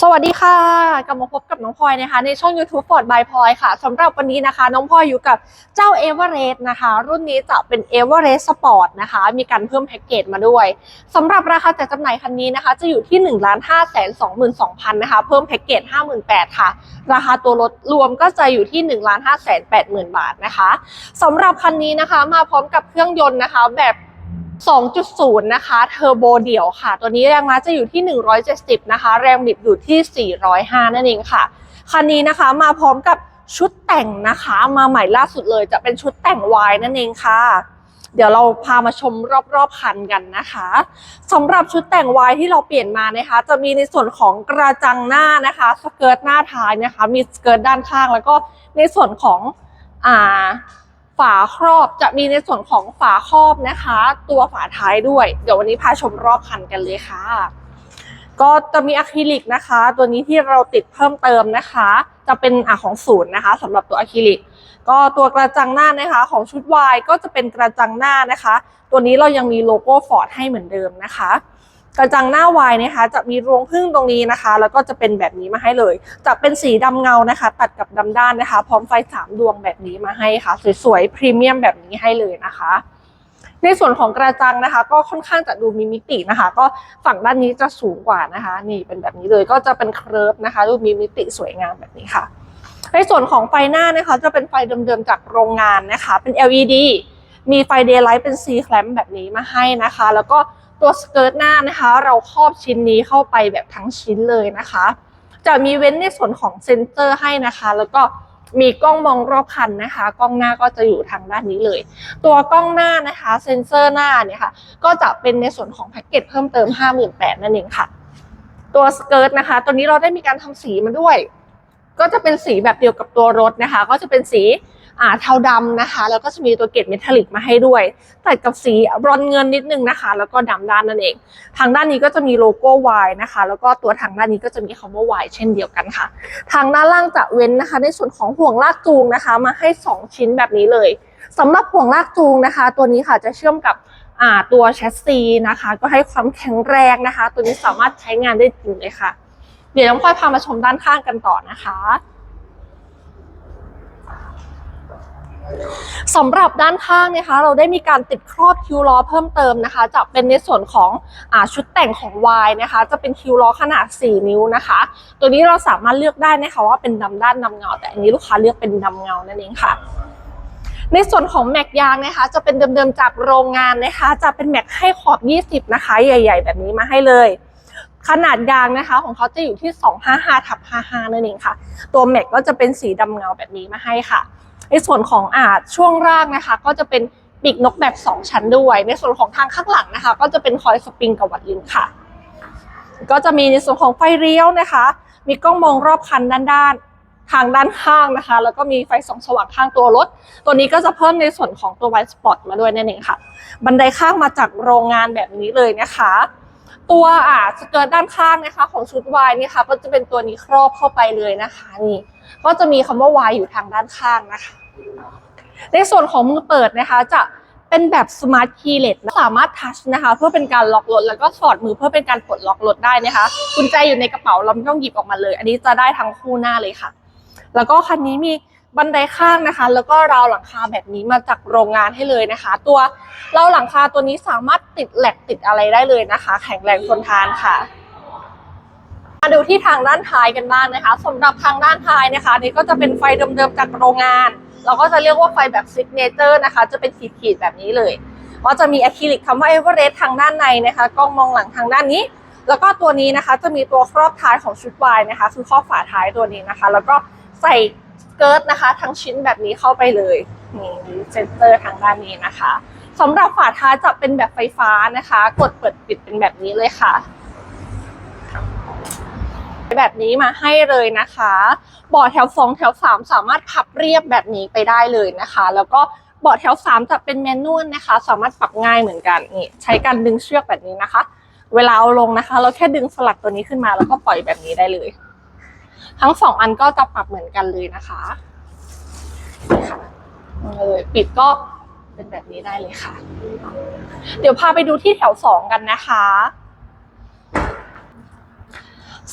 สวัสดีค่ะกลับมาพบกับน้องพลอยนะคะ ในช่อง YouTube Ford by พลอยค่ะสำหรับวันนี้นะคะ น้องพลอยอยู่กับเจ้า e v e r e s t นะคะ รุ่นนี้จะเป็น e v e r e s t Sport นะคะ มีการเพิ่มแพ็กเกจมาด้วยสำหรับราคาจัดจำหน่ายคันนี้นะคะ จะอยู่ที่ 1 5 2 2 0 0 0นะคะ เพิ่มแพ็กเกจ58,000ค่ะ ราคาตัวรถรวมก็จะอยู่ที่ 1 5 8 0 0 0 0 บาทนะคะสำหรับคันนี้นะคะ มาพร้อมกับเครื่องยนต์นะคะ แบบ 2.0 นะคะเทอร์โบเดี่ยวค่ะ ตัวนี้แรงม้าจะอยู่ที่ 170 นะคะ แรงบิดอยู่ที่ 405 นั่นเองค่ะ คันนี้นะคะมาพร้อมกับชุดแต่งนะคะ มาใหม่ล่าสุดเลยจะเป็นชุดแต่งวายนั่นเองค่ะ เดี๋ยวเราพามาชมรอบๆคันกันนะคะสำหรับชุดแต่งวายที่เราเปลี่ยนมานะคะ จะมีในส่วนของกระจังหน้านะคะสเกิร์ตหน้าท้ายนะคะ มีสเกิร์ตด้านข้าง แล้วก็ในส่วนของอ่า ฝาครอบจะมีในส่วนของฝาครอบนะคะ ตัวฝาท้ายด้วย เดี๋ยววันนี้พาชมรอบคันกันเลยค่ะ ก็จะมีอะคริลิกนะคะ ตัวนี้ที่เราติดเพิ่มเติมนะคะ จะเป็นอะของศูนย์นะคะสำหรับตัวอะคริลิก ก็ตัวกระจังหน้านะคะ ของชุดวายก็จะเป็นกระจังหน้านะคะ ตัวนี้เรายังมีโลโก้ฟอร์ดให้เหมือนเดิมนะคะ กระจังหน้าวายนะคะ จะมีรวงพึ่งตรงนี้นะคะ แล้วก็จะเป็นแบบนี้มาให้เลย จะเป็นสีดำเงานะคะ ตัดกับดำด้านนะคะ พร้อมไฟสามดวงแบบนี้มาให้ค่ะ สวยๆพรีเมียมแบบนี้ให้เลยนะคะในส่วนของกระจังนะคะ ก็ค่อนข้างจะดูมีมิตินะคะ ก็ฝั่งด้านนี้จะสูงกว่านะคะ นี่เป็นแบบนี้เลยก็จะเป็นเคริร์ฟนะคะดูมีมิติสวยงามแบบนี้ค่ะ ในส่วนของไฟหน้านะคะ จะเป็นไฟเดิมๆจากโรงงานนะคะ เป็น LED มีไฟเดย์ไลท์เป็น C clamp แบบนี้มาให้นะคะ แล้วก็ ตัวสเกิร์ตหน้านะคะ เราครอบชิ้นนี้เข้าไปแบบทั้งชิ้นเลยนะคะ จะมีเว้นในส่วนของเซนเซอร์ให้นะคะ แล้วก็มีกล้องมองรอบคันนะคะ กล้องหน้าก็จะอยู่ทางด้านนี้เลย ตัวกล้องหน้านะคะ เซ็นเซอร์หน้าเนี่ยค่ะ ก็จะเป็นในส่วนของแพ็กเกจเพิ่มเติม 58,000นั่นเองค่ะ ตัวสเกิร์ตนะคะ ตัวนี้เราได้มีการทำสีมาด้วย ก็จะเป็นสีแบบเดียวกับตัวรถนะคะ ก็จะเป็นสี อ่าเทาดำนะคะ แล้วก็จะมีตัวเกล็ดเมทัลลิกมาให้ด้วย ตัดกับสีบรอนเงินนิดนึงนะคะ แล้วก็ดำด้านนั่นเอง ทางด้านนี้ก็จะมีโลโก้ Y นะคะ แล้วก็ตัวทางด้านนี้ก็จะมีคำว่า Y เช่นเดียวกันค่ะ ทางด้านล่างจะเว้นนะคะ ในส่วนของห่วงลากจูงนะคะ มาให้ 2 ชิ้นแบบนี้เลยสำหรับห่วงลากจูงนะคะ ตัวนี้ค่ะจะเชื่อมกับตัวแชสซีนะคะ ก็ให้ความแข็งแรงนะคะ ตัวนี้สามารถใช้งานได้จริงเลยค่ะ เดี๋ยวน้องพลอยพามาชมด้านข้างกันต่อนะคะ สำหรับด้านข้างนะคะ เราได้มีการติดครอบคิวล้อเพิ่มเติมนะคะ จะเป็นในส่วนของอชุดแต่งของ Y นะคะ จะเป็นคิวล้อขนาด 4 นิ้วนะคะ ตัวนี้เราสามารถเลือกได้นะคะว่าเป็นดำด้านดำเงา แต่อันนี้ลูกค้าเลือกเป็นดำเงานั่นเองค่ะในส่วนของแม็กยางนะคะจะเป็นเดิมๆจากโรงงานนะคะ จะเป็นแม็กให้ขอบ 20 นะคะ ใหญ่ ๆ แบบนี้มาให้เลย ขนาดยางนะคะ ของเขาจะอยู่ที่ 255ทับ55นั่นเองค่ะ ตัวแม็กก็จะเป็นสีดำเงาแบบนี้มาให้ค่ะ ในส่วนของอาช่วงล่างนะคะ ก็จะเป็นปีกนกแบบ 2 ชั้นด้วย ในส่วนของทางข้างหลังนะคะ ก็จะเป็นคอยสปริงกับวัดลิ้นค่ะ ก็จะมีในส่วนของไฟเลี้ยวนะคะ มีกล้องมองรอบคันด้านด้านทางด้านข้างนะคะ แล้วก็มีไฟส่องสว่างข้างตัวรถ ตัวนี้ก็จะเพิ่มในส่วนของตัวไวสปอตมาด้วยนั่นเองค่ะ บันไดข้างมาจากโรงงานแบบนี้เลยนะคะ ตัวอ่าสเกิร์ตด้านข้างนะคะ ของชุดวายนี่ค่ะก็จะเป็นตัวนี้ครอบเข้าไปเลยนะคะนี่ ก็จะมีคำว่าวายอยู่ทางด้านข้างนะคะ ในส่วนของมือเปิดนะคะ จะเป็นแบบสมาร์ทคีย์เลสสามารถทัชนะคะ เพื่อเป็นการล็อกรถแล้วก็สอดมือเพื่อเป็นการปลดล็อกรถได้นะคะกุญแจอยู่ในกระเป๋าเราไม่ต้องหยิบออกมาเลย อันนี้จะได้ทั้งคู่หน้าเลยค่ะ แล้วก็คันนี้มีบันไดข้างนะคะ แล้วก็ราวหลังคาแบบนี้มาจากโรงงานให้เลยนะคะ ตัวราวหลังคาตัวนี้สามารถติดแหลกติดอะไรได้เลยนะคะ แข็งแรงทนทานค่ะ มาดูที่ทางด้านท้ายกันบ้างนะคะสำหรับทางด้านท้ายนะคะนี่ก็จะเป็นไฟเดิมๆจากโรงงาน เราก็จะเรียกว่าไฟแบบซิกเนเจอร์นะคะ จะเป็นขีดๆแบบนี้เลยก็จะมีอะคริลิกคำว่าเอเวอเรสต์ทางด้านในนะคะกล้องมองหลังทางด้านนี้ แล้วก็ตัวนี้นะคะจะมีตัวครอบท้ายของชุดวายนะคะ คือครอบฝาท้ายตัวนี้นะคะ แล้วก็ใส่เกิร์ตนะคะ ทั้งชิ้นแบบนี้เข้าไปเลยนี่มีเซนเซอร์ทางด้านนี้นะคะสำหรับฝาท้ายจะเป็นแบบไฟฟ้านะคะ กดเปิดปิดเป็นแบบนี้เลยค่ะ แบบนี้มาให้เลยนะคะเบาะแถว2แถว3สามารถพับเรียบแบบนี้ไปได้เลยนะคะ แล้วก็เบาะแถว3จะเป็นแมนนวลนะคะ สามารถปรับง่ายเหมือนกันนี่ใช้การดึงเชือกแบบนี้นะคะ เวลาเอาลงนะคะ เราแค่ดึงสลักตัวนี้ขึ้นมาแล้วก็ปล่อยแบบนี้ได้เลย ทั้งสองอันก็จะปรับเหมือนกันเลยนะคะนี่ค่ะเลยปิดก็เป็นแบบนี้ได้เลยค่ะ เดี๋ยวพาไปดูที่แถว2กันนะคะ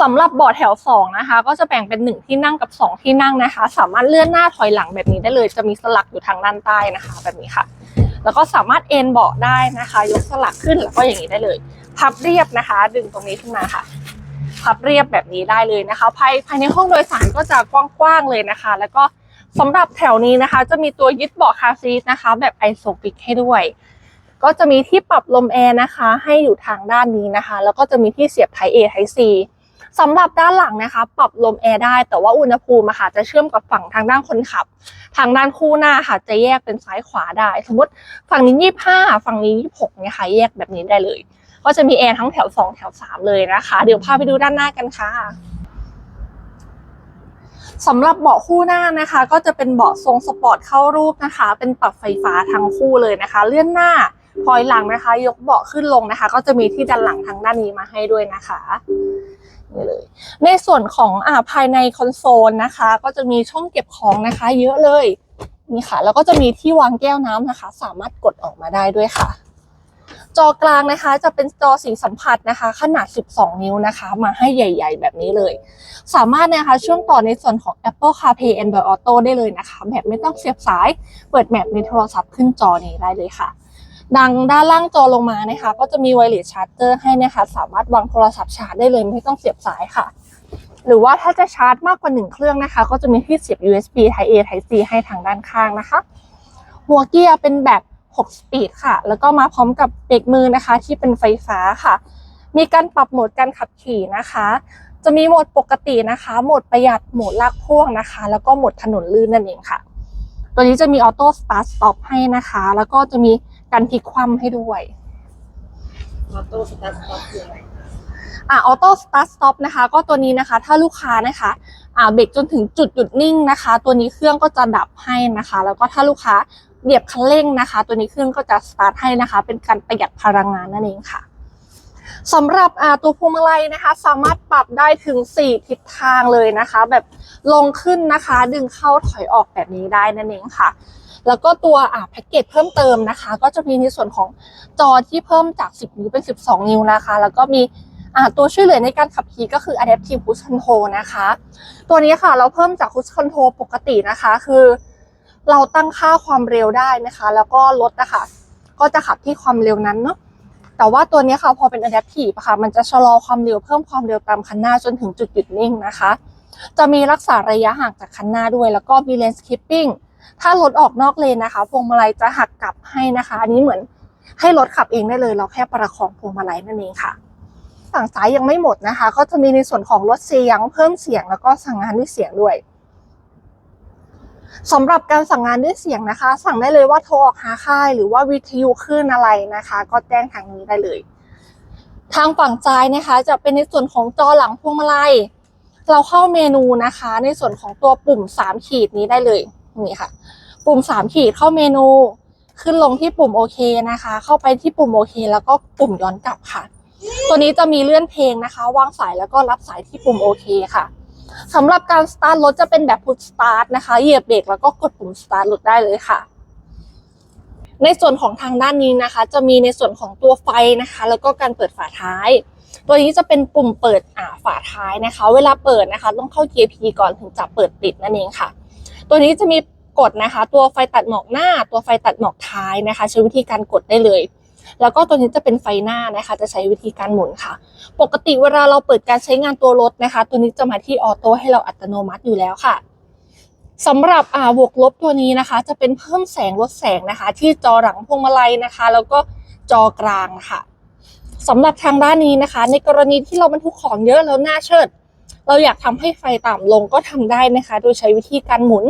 สำหรับเบาะแถวสองนะคะ ก็จะแบ่งเป็นหนึ่งที่นั่งกับสองที่นั่งนะคะ สามารถเลื่อนหน้าถอยหลังแบบนี้ได้เลย จะมีสลักอยู่ทางด้านใต้นะคะ แบบนี้ค่ะ แล้วก็สามารถเอนเบาะได้นะคะ ยกสลักขึ้นแล้วก็อย่างนี้ได้เลย พับเรียบนะคะ ดึงตรงนี้ขึ้นมาค่ะ พับเรียบแบบนี้ได้เลยนะคะ ภายภายในห้องโดยสารก็จะกว้างๆเลยนะคะ แล้วก็สำหรับแถวนี้นะคะ จะมีตัวยึดเบาะคาร์ซีทนะคะ แบบไอโซฟิกให้ด้วยก็จะมีที่ปรับลมแอร์นะคะ ให้อยู่ทางด้านนี้นะคะ แล้วก็จะมีที่เสียบ Type A Type C สำหรับด้านหลังนะคะ ปรับลมแอร์ได้แต่ว่าอุณหภูมิค่ะจะเชื่อมกับฝั่งทางด้านคนขับ ทางด้านคู่หน้าค่ะ จะแยกเป็นซ้ายขวาได้ สมมติฝั่งนี้ยี่ห้าฝั่งนี้ยี่หกเนี่ยค่ะแยกแบบนี้ได้เลย ก็จะมีแอร์ทั้งแถวสองแถวสามเลยนะคะ เดี๋ยวพาไปดูด้านหน้ากันค่ะสำหรับเบาะคู่หน้านะคะ ก็จะเป็นเบาะทรงสปอร์ตเข้ารูปนะคะ เป็นปรับไฟฟ้าทั้งคู่เลยนะคะ เลื่อนหน้าพอยหลังนะคะ ยกเบาะขึ้นลงนะคะ ก็จะมีที่ด้านหลังทางด้านนี้มาให้ด้วยนะคะ นี่เลย ในส่วนของอ่าภายในคอนโซลนะคะ ก็จะมีช่องเก็บของนะคะ เยอะเลยนี่ค่ะ แล้วก็จะมีที่วางแก้วน้ำนะคะ สามารถกดออกมาได้ด้วยค่ะ จอกลางนะคะ จะเป็นจอสีสัมผัสนะคะ ขนาด 12 นิ้วนะคะ มาให้ใหญ่ ๆ แบบนี้เลย สามารถนะคะช่วงต่อในส่วนของ Apple CarPlay Android Auto ได้เลยนะคะ แบบไม่ต้องเสียบสาย เปิดแมปในโทรศัพท์ขึ้นจอนี้ได้เลยค่ะ ดังด้านล่างจอลงมานะคะ ก็จะมีไวเลสชาร์จเจอร์ให้นะคะ สามารถวางโทรศัพท์ชาร์จได้เลยไม่ต้องเสียบสายค่ะ หรือว่าถ้าจะชาร์จมากกว่าหนึ่งเครื่องนะคะ ก็จะมีที่เสียบ USB Type A Type C ให้ทางด้านข้างนะคะ หัวเกียร์เป็นแบบ 6 สปีดค่ะ แล้วก็มาพร้อมกับเบรกมือนะคะ ที่เป็นไฟฟ้าค่ะ มีการปรับโหมดการขับขี่นะคะ จะมีโหมดปกตินะคะ โหมดประหยัด โหมดลากพ่วงนะคะ แล้วก็โหมดถนนลื่นนั่นเองค่ะ ตัวนี้จะมีออโต้สตาร์ทสต็อปให้นะคะ แล้วก็จะมีการพลิกคว่ำให้ด้วยออโต้สตาร์ทสต็อปคืออะไรอ่าออโต้สตาร์ทสต็อปนะคะ ก็ตัวนี้นะคะ ถ้าลูกค้านะคะอ่าเบรกจนถึงจุดหยุดนิ่งนะคะ ตัวนี้เครื่องก็จะดับให้นะคะ แล้วก็ถ้าลูกค้าเหยียบคันเร่งนะคะ ตัวนี้เครื่องก็จะสตาร์ทให้นะคะ เป็นการประหยัดพลังงานนั่นเองค่ะ สำหรับอ่าตัวพวงมาลัยนะคะ สามารถปรับได้ถึง 4 ทิศทางเลยนะคะ แบบลงขึ้นนะคะ ดึงเข้าถอยออกแบบนี้ได้นั่นเองค่ะ แล้วก็ตัวแพ็กเกจเพิ่มเติมนะคะ ก็จะมีในส่วนของจอที่เพิ่มจาก 10 นิ้วเป็น 12 นิ้วนะคะ แล้วก็มีตัวช่วยเหลือในการขับขี่ก็คือ Adaptive Cruise Control นะคะ ตัวนี้ค่ะเราเพิ่มจาก Cruise Control ปกตินะคะ คือ เราตั้งค่าความเร็วได้นะคะ แล้วก็รถนะคะก็จะขับที่ความเร็วนั้นเนาะ แต่ว่าตัวนี้ค่ะพอเป็น Adaptive อะค่ะ มันจะชะลอความเร็วเพิ่มความเร็วตามคันหน้าจนถึงจุดหยุดนิ่งนะคะ จะมีรักษาระยะห่างจากคันหน้าด้วยแล้วก็มี Lane Skipping ถ้ารถออกนอกเลนนะคะ พวงมาลัยจะหักกลับให้นะคะ อันนี้เหมือนให้รถขับเองได้เลย เราแค่ประคองพวงมาลัยนั่นเองค่ะฝั่งซ้ายยังไม่หมดนะคะ ก็จะมีในส่วนของลดเสียง เพิ่มเสียงแล้วก็สั่งงานด้วยเสียงด้วย สำหรับการสั่งงานด้วยเสียงนะคะ สั่งได้เลยว่าโทรออกหาค่าย หรือว่าวิทยุคลื่นอะไรนะคะ ก็แจ้งทางนี้ได้เลย ทางฝั่งซ้ายนะคะ จะเป็นในส่วนของจอหลังพวงมาลัยเราเข้าเมนูนะคะ ในส่วนของตัวปุ่ม 3 ขีดนี้ได้เลยนี่ค่ะ ปุ่ม 3 ขีดเข้าเมนู ขึ้นลงที่ปุ่มโอเคนะคะ เข้าไปที่ปุ่มโอเค แล้วก็ปุ่มย้อนกลับค่ะ ตัวนี้จะมีเลื่อนเพลงนะคะ วางสายแล้วก็รับสายที่ปุ่มโอเคค่ะ สำหรับการสตาร์ทรถจะเป็นแบบพุชสตาร์ทนะคะ เหยียบเบรกแล้วก็กดปุ่มสตาร์ทรถได้เลยค่ะ ในส่วนของทางด้านนี้นะคะ จะมีในส่วนของตัวไฟนะคะ แล้วก็การเปิดฝาท้าย ตัวนี้จะเป็นปุ่มเปิดอ่าฝาท้ายนะคะ เวลาเปิดนะคะ ต้องเข้าเกียร์ P ก่อนถึงจะเปิดปิดนั่นเองค่ะ ตัวนี้จะมีกดนะคะ ตัวไฟตัดหมอกหน้า ตัวไฟตัดหมอกท้ายนะคะ ใช้วิธีการกดได้เลย แล้วก็ตัวนี้จะเป็นไฟหน้านะคะ จะใช้วิธีการหมุนค่ะ ปกติเวลาเราเปิดการใช้งานตัวรถนะคะ ตัวนี้จะมาที่ออโต้ให้เราอัตโนมัติอยู่แล้วค่ะสำหรับอ่าบวกลบตัวนี้นะคะ จะเป็นเพิ่มแสงลดแสงนะคะ ที่จอหลังพวงมาลัยนะคะ แล้วก็จอกลางค่ะสำหรับทางด้านนี้นะคะ ในกรณีที่เราบรรทุกของเยอะแล้วหน้าเชิด เราอยากทำให้ไฟต่ำลงก็ทำได้นะคะ โดยใช้วิธีการหมุน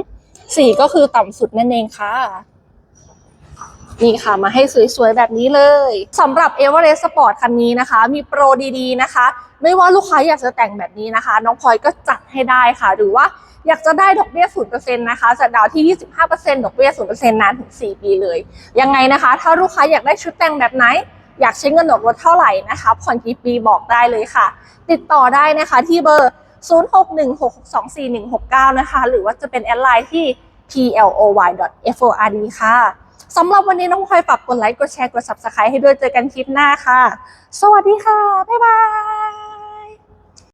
สีก็คือต่ำสุดนั่นเองค่ะ นี่ค่ะมาให้สวยๆ แบบนี้เลยสำหรับ e v e r e s t Sport คันนี้นะคะ มีโปรดีๆนะคะ ไม่ว่าลูกค้าอยากจะแต่งแบบนี้นะคะ น้องพลอยก็จัดให้ได้ค่ะ หรือว่าอยากจะได้ดอกเบี้ย 0%นะคะจะดาวที่ 25%ดอกเบี้ย 0%นานถึง 4 ปีเลย ยังไงนะคะ ถ้าลูกค้าอยากได้ชุดแต่งแบบไหน อยากใช้เงินออกรถเท่าไหร่นะคะผ่อนกี่ปีบอกได้เลยค่ะ ติดต่อได้นะคะที่เบอร์ 0616624169 นะคะ หรือว่าจะเป็นแอดไลน์ที่ ploy.ford ค่ะ สำหรับวันนี้น้องพลอยฝากกดไลค์ กดแชร์ กด subscribe ให้ด้วย เจอกันคลิปหน้าค่ะ สวัสดีค่ะ บ๊ายบาย